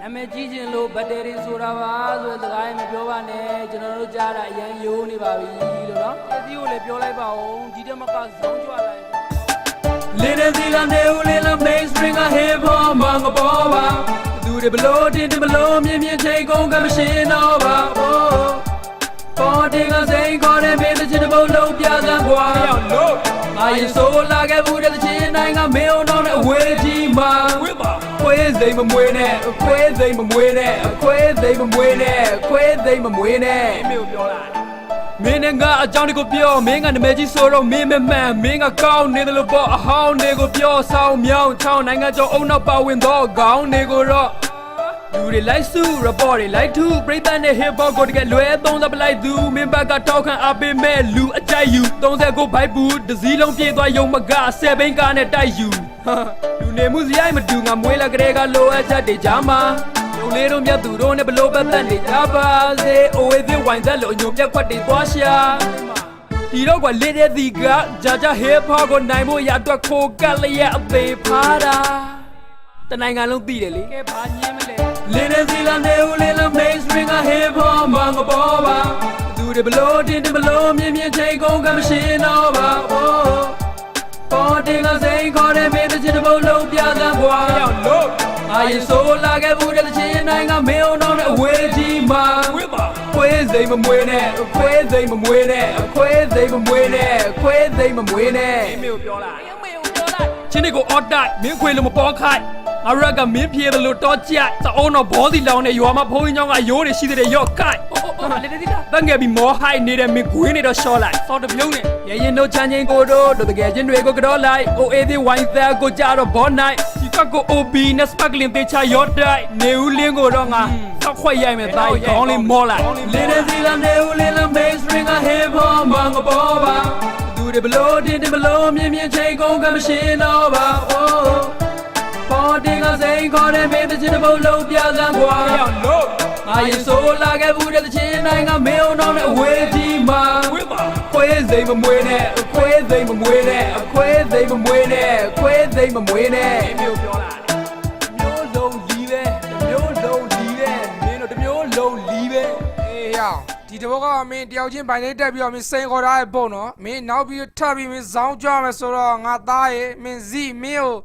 နာမည်ကြီးခြင်းလို့ဘက်တရီဆိုတာပါဆိုတဲ့စကားရင်မပြောပါနဲ့ကျွန်တော်တို့ကြားတာအရန်ယိုးနေပါပြီလို့နော်အသီးကိုလည်းပြောလိုက်ပါဦးဒီတက်မကဇုံးကြွလာရင်လင်းနေစီလာနေဦးလေးလာ main string က hip hop မငပေါ်ပါသူတွေဘလို့တင်တယ်ဘလို့မြင်မြင်ချိန်ကုန်ကမရှင်းတော့ပါ oh ပေါ်တင်ကစိန်ခေါ်တဲ့မင်းတဲ့ချစ်တဲ့ဘုံလုံးပြစမ်းကွာရောက်လို့အာရင်ဆိုလာခဲ့ဘူးတဲ့ချင်းနိုင်ငံမင်းအောင်တော့တဲ့အဝေးကြီးမှာဝေးပါ ခွေးစိမ်မမွေးနဲ့ခွေးစိမ်မမွေးနဲ့ခွေးစိမ်မမွေးနဲ့ခွေးစိမ်မမွေးနဲ့မင်းကိုပြောလာမင်းနဲ့ငါအကြောင်းတွေကိုပြောမင်းကနမဲကြီးဆိုတော့မင်းမမှန်မင်းကကောင်းနေတယ်လို့ပေါ့အဟောင်းတွေကိုပြောဆောင်မြောင်းချောင်းနိုင်ငံကျော်အုံနောက်ပါဝင်တော့ခေါင်းတွေကိုတော့ လူတွေလိုက်စု report တွေလိုက်ထုပြိတတ်တဲ့ hip hop ကိုတကယ်လွဲသုံးသပ်ပလိုက်သူမင်းဘက်ကတောက်ခံအပေးမဲ့လူအကြိုက်ယူ30ကိုဘိုက်ဘူးဒစည်းလုံးပြေးသွားယုံမက7ဘိန်းကားနဲ့တိုက်ယူဟာလူနေမှုစရိုက်မတူငါမွေးလာကလေးကလိုအပ်ချက်တွေကြားမှာလူလေးတို့မြတ်သူတို့နဲ့ဘလို့ပတ်သက်နေကြပါစေအိုဝေးသေးဝိုင်းသက်လို့အညုံပြက်ခွက်တွေသွားရှာဒီတော့ကလေးတဲ့ဒီကဂျာဂျာ hip hop ကိုနိုင်ဖို့ရအတွက်ခိုကက်လျက်အသေးဖားတာတနိုင်ငံလုံးသိတယ်လေကဲဘာညင်းမလဲ လင်းနေစီလာနေဦးလေးလာ main string က hip hop မငပေါ်ပါသူတွေဘလို့တင်တယ်ဘလို့မြင်မြင်ချိန်ကုန်ကမရှင်းတော့ပါ oh ပေါ်တင်ကစိန်ခေါ်တဲ့မင်းတဲ့ချစ်တဲ့ဘုံလုံးပြသမ်းကွာရောက်လို့အာရင်ဆိုလာခဲ့ဘူးတဲ့ချင်းနိုင်ငံမင်းအောင်တော့တဲ့အဝေးကြီးမှာဝေးပါခွေးစိမ်မမွေးနဲ့ခွေးစိမ်မမွေးနဲ့ခွေးစိမ်မမွေးနဲ့ခွေးစိမ်မမွေးနဲ့မင်းကိုပြောလိုက်မင်းကိုပြောလိုက်ချင်းတွေကိုအော်တိုက်မင်းခွေလို့မပေါ်ခိုက် ငါရက်ကမင်းပြေတယ်လို့တော့ကြိုက်သအုံးတော့ဘောစီလောင်းနေရွာမှာဘုန်းကြီးเจ้าကရိုးတွေရှိသေးတယ်ရော့ကိုက်လေလေလေတန်ငယ်ပြီးမောဟိုက်နေတဲ့မင်းခွေးနေတော့ရှော့လိုက်စော်တပြုံးနဲ့ရရင်တို့ချမ်းချင်းကိုတို့တို့တကယ်ချင်းတွေကိုကတော့လိုက်အိုအေးသေးဝိုင်းသက်ကိုကြတော့ဘောနိုင်ဒီကကို OB နဲ့စပကလင်တေချာရော့တိုက်နေဦးလင်းကိုတော့ငါတောက်ခွက်ရိုက်မယ်တာခေါင်းလေးမောလိုက်လေလေစီလာနေဦးလင်းလာ main string က hip hop မငပေါ်ပါသူတွေဘလို့တင်တယ်ဘလို့မြင်မြင်ချိန်ကုန်ကမရှင်းတော့ပါ oh ပေါ်တင်ကစိန်ခေါ်တဲ့မင်းတဲ့ချစ်တဲ့ဘုံလုံးပြစမ်းကွာရောက်လို့ငါရင်ဆိုလာခဲ့ဘူးတဲ့ချင်းနိုင်ငံမင်းအောင်တော့တဲ့အဝေးကြီးမှာဝေးပါခွေးစိမ်မမွေးနဲ့ခွေးစိမ်မမွေးနဲ့ခွေးစိမ်မမွေးနဲ့ခွေးစိမ်မမွေးနဲ့မျိုးပြောလာမျိုးလုံးလီးပဲမျိုးလုံးလီးပဲမင်းတို့တစ်မျိုးလုံးလီးပဲအေးရအောင်ဒီတဘောကမင်းတယောက်ချင်းဘိုင်လေးတက်ပြီးတော့မင်းစိန်ခေါ်ထားတဲ့ပုံနော်မင်းနောက်ပြီးထပ်ပြီးမင်းဇောင်းကြွမယ်ဆိုတော့ငါသားရေမင်းဇီမင်းကို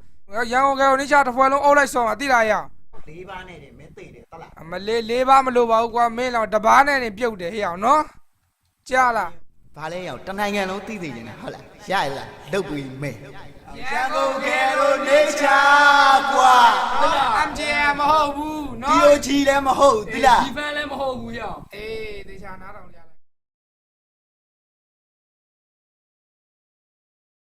ရန်ကုန်ကကိုနေချတစ်ဖွဲလုံးအုပ်လိုက်ဆောင်တာတိလာရအောင်လေးပါးနဲ့နေမင်းသိတယ်တလားအမလေးလေးပါမလို့ပါဘူးကွာမင်းတော့တပားနဲ့နေပြုတ်တယ်ဟေ့အောင်နော်ကြားလားဘာလဲရောက်တနိုင်ငံလုံးသိသိနေတယ်ဟုတ်လားရရလားလုတ်ပြီးမဲရန်ကုန်ကရိုနေချာကွာ MJM မဟုတ်ဘူးဒီနော်လိုကြီးလည်းမဟုတ်ဘူးသီလားဒီဖန်လည်းမဟုတ်ဘူးရောက်အေးတေချာနားထောင်ကြလား